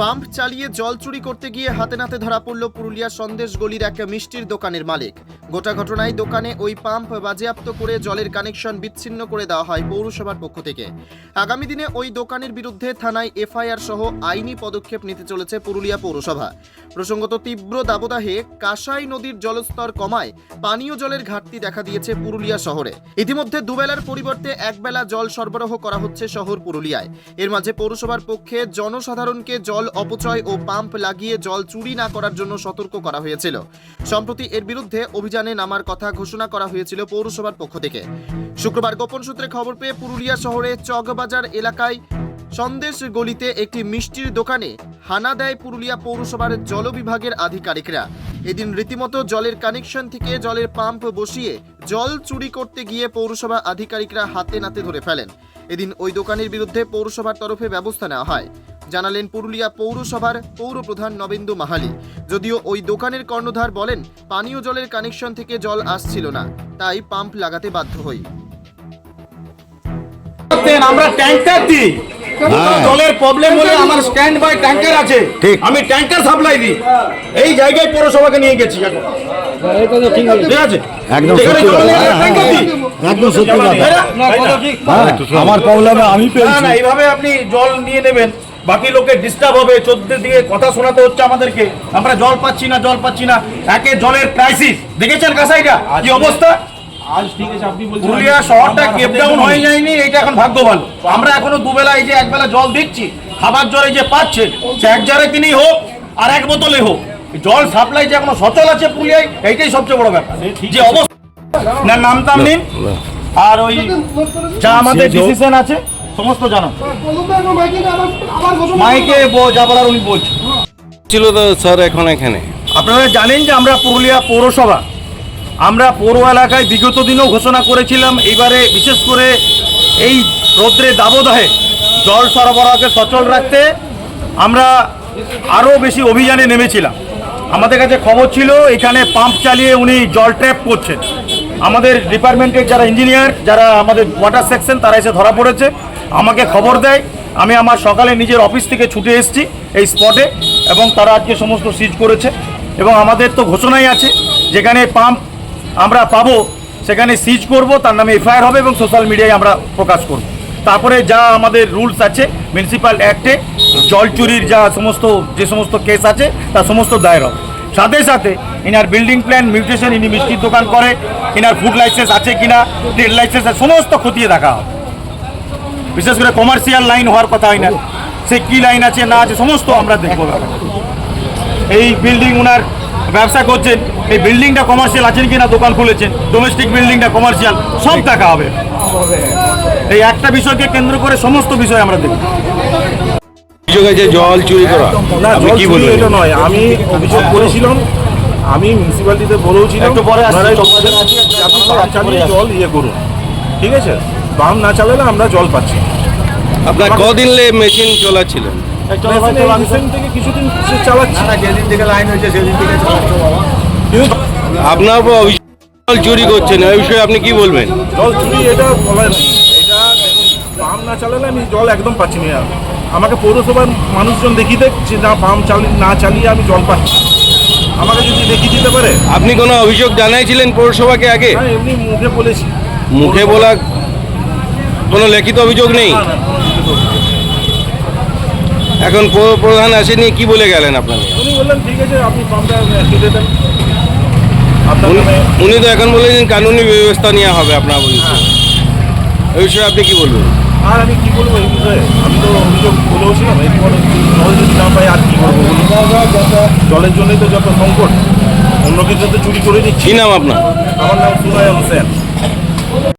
Pump চালিয়ে জল চুরি করতে গিয়ে হাতে নাতে ধরা পড়ল পুরুলিয়া সন্দেশ গলির এক মিষ্টির দোকানের মালিক। গোটা ঘটনায় দোকানে ওই পাম্প বাজেয়াপ্ত করে জলের কানেকশন বিচ্ছিন্ন করে দেওয়া হয় পৌরসভার পক্ষ থেকে। আগামী দিনে ওই দোকানের বিরুদ্ধে থানায় এফআইআর সহ আইনি পদক্ষেপ নিতে চলেছে পুরুলিয়া পৌরসভা। প্রসঙ্গত তীব্র দাবদাহে কাঁসাই নদীর জলস্তর কমায় পানীয় জলের ঘাটতি দেখা দিয়েছে পুরুলিয়া শহরে। ইতিমধ্যে দুবেলার পরিবর্তে একবেলা জল সরবরাহ করা হচ্ছে শহর পুরুলিয়ায়। এর মাঝে পৌরসভার পক্ষে জনসাধারণকে জল অপচয় ও পাম্প লাগিয়ে জল চুরি না করার জন্য সতর্ক করা হয়েছিল। সম্প্রতি এর বিরুদ্ধে অভিযানে নামার কথা ঘোষণা করা হয়েছিল পৌরসভার পক্ষ থেকে। শুক্রবার গোপন সূত্রে খবর পেয়ে পুরুলিয়া শহরে চকবাজার এলাকায় সন্দেশ গলিতে একটি মিষ্টির দোকানে হানা দেয় পুরুলিয়া পৌরসভার জল বিভাগের আধিকারিকরা। এদিন রীতিমতো জলের কানেকশন থেকে জলের পাম্প বসিয়ে জল চুরি করতে গিয়ে পৌরসভা আধিকারিকরা হাতে নাতে ধরে ফেলেন। এদিন ওই দোকানের বিরুদ্ধে পৌরসভার তরফে ব্যবস্থা নেওয়া হয়। জানালেন পুরুলিয়া পৌরসভার পৌর প্রধান নবেন্দু মাহালি। যদিও ওই দোকানের কর্ণধার বলেন, পানীয় জলের কানেকশন থেকে জল আসছিল না, তাই পাম্প লাগাতে বাধ্য হই। আমরা ট্যাঙ্কার দিই। জলের প্রবলেম হলে আমার স্ট্যান্ড বাই ট্যাঙ্কার আছে আমি ট্যাঙ্কার সাপ্লাই দিই। এই জায়গায় পৌরসভাকে নিয়ে গেছি এখন। ঠিক আছে? একদম যেখানে সত্যি জল নেই, কথা। আমরা ট্যাঙ্কার দিই। একদম সত্যি কথা। তাই না? হ্যাঁ, আমার প্রবলেমে আমি পেয়েছি। না এইভাবে আপনি জল নিয়ে নেবেন। বাকি লোকের ডিস্টার্ব হবে চোদ্দ দিকে কথা শোনাতে হচ্ছে আমাদেরকে। আমরা জল পাচ্ছি না জল পাচ্ছি না। একে জলের ক্রাইসিস দেখেছেন কাসাইটা? কি অবস্থা? আজ ঠিক আছে আপনি বলছেন পুরুলিয়া শহরটা কেপ ডাউন হয়ে যায়নি এটা এখন ভাগ্য ভালো আমরা এখনও দুবেলা এই যে একবেলা জল দিচ্ছি খাবার জল এই যে পাচ্ছেন সে এক জারে কিনেই হোক আর এক বোতলে হোক জল সাপ্লাই যে এখনও সচল আছে পুরুলিয়ায় এইটাই সবচেয়ে বড় ব্যাপার। যে অবস্থা না নাম টাম নিন। আর ওই যা আমাদের ডিসিশন আছে সমস্ত জানান। মাইকে যা বলার উনি বলছেন। ছিল তো স্যার এখন এখানে। আপনারা জানেন যে আমরা পুরুলিয়া পৌরসভা আমরা পৌর এলাকায় বিগত দিনেও ঘোষণা করেছিলাম, এবারে বিশেষ করে এই রৌদ্রে দাবদাহে জল সরবরাহকে সচল রাখতে আমরা আরও বেশি অভিযানে নেমেছিলাম। আমাদের কাছে খবর ছিল, এখানে পাম্প চালিয়ে উনি জল ট্র্যাপ করছেন। আমাদের ডিপার্টমেন্টের যারা ইঞ্জিনিয়ার, যারা আমাদের ওয়াটার সেকশন, তারা এসে ধরা পড়েছে। আমাকে খবর দেয়, আমি আমার সকালে নিজের অফিস থেকে ছুটে এসেছি এই স্পটে এবং তারা আজকে সমস্ত সিজ করেছে। এবং আমাদের তো ঘোষণাই আছে, যেখানে পাম্প আমরা পাবো, সেখানে সিজ করব, তার নামে এফআইআর হবে এবং সোশ্যাল মিডিয়ায় আমরা প্রকাশ করব। তারপরে যা আমাদের রুলস আছে মিউনিসিপ্যাল অ্যাক্টে জল চুরির যা সমস্ত, যে সমস্ত কেস আছে তা সমস্ত দায়ের হবে। সাথে সাথে ইনার বিল্ডিং প্ল্যান মিউটেশন ইনি মিষ্টির দোকান করে, ইনার ফুড লাইসেন্স আছে কিনা ট্রেড লাইসেন্স আছে সমস্ত খতিয়ে দেখা হবে। বিশেষ করে কমার্শিয়াল লাইন হওয়ার কথা হয় না, সে কী লাইন আছে, না আছে, সমস্ত আমরা দেখব। এই বিল্ডিং ওনার ব্যবসা করছেন এই বিল্ডিংটা কমার্শিয়াল আছেন কিনা দোকান খুলেছেন ডোমেস্টিক বিল্ডিংটা কমার্শিয়াল সব টাকা হবে। এই একটা বিষয়কে কেন্দ্র করে সমস্ত বিষয় আমরা দেখব। অভিযোগ আছে জল চুরি করা আপনি কি বলবেন? এটা নয় আমি অভিযোগ করেছিলাম আমি মিউনিসিপ্যালিটিতে বলেওছিলাম একটু পরে জল ইয়ে করুন ঠিক আছে? পাম্প না চালালে আমরা জল পাচ্ছি আপনার কদিন মেশিন চলাচ্ছিলেন? মেশিনে থেকে কিছুদিন সে চালাচ্ছি। যেদিন থেকে লাইন হয়েছে সেদিন থেকে কিন্তু আপনার জল চুরি করছেন এই বিষয়ে আপনি কি বলবেন? জল চুরি এটা বলা এটা পাম্প না চালালে আমি জল একদম পাচ্ছি না আমাকে পৌরসভার মানুষজন দেখিয়ে দেখ যে না পাম্প চালিয়ে না চালিয়ে আমি জল পাচ্ছি আমাকে যদি দেখিয়ে দিতে পারে? আপনি কোনো অভিযোগ জানাইছিলেন পৌরসভাকে আগে? হ্যাঁ এমনি মুখে বলেছি। মুখে বলা কোনো লিখিত অভিযোগ নেই না, না, কোনো লিখিত অভিযোগ নেই। এখন পৌর প্রধান আসেনি কি বলে গেলেন আপনাকে? উনি বললেন ঠিক আছে আপনি ফর্মটা কেটে দেন। আপনার উনি- তো এখন বলেছেন কানুনি ব্যবস্থা নেওয়া হবে আপনার বলছেন এই বিষয়ে আপনি কি বলবেন? আর আমি কি বলব এই বিষয়ে? আমি তো অভিযোগ বলেওছিলাম এরপর জল যদি না পাই আর কি বলুন? জলের জন্যই তো যত সংকট অন্য কিছু তো চুরি করে দিচ্ছি। নাম আপনার? আমার নাম সুনায় হোসেন।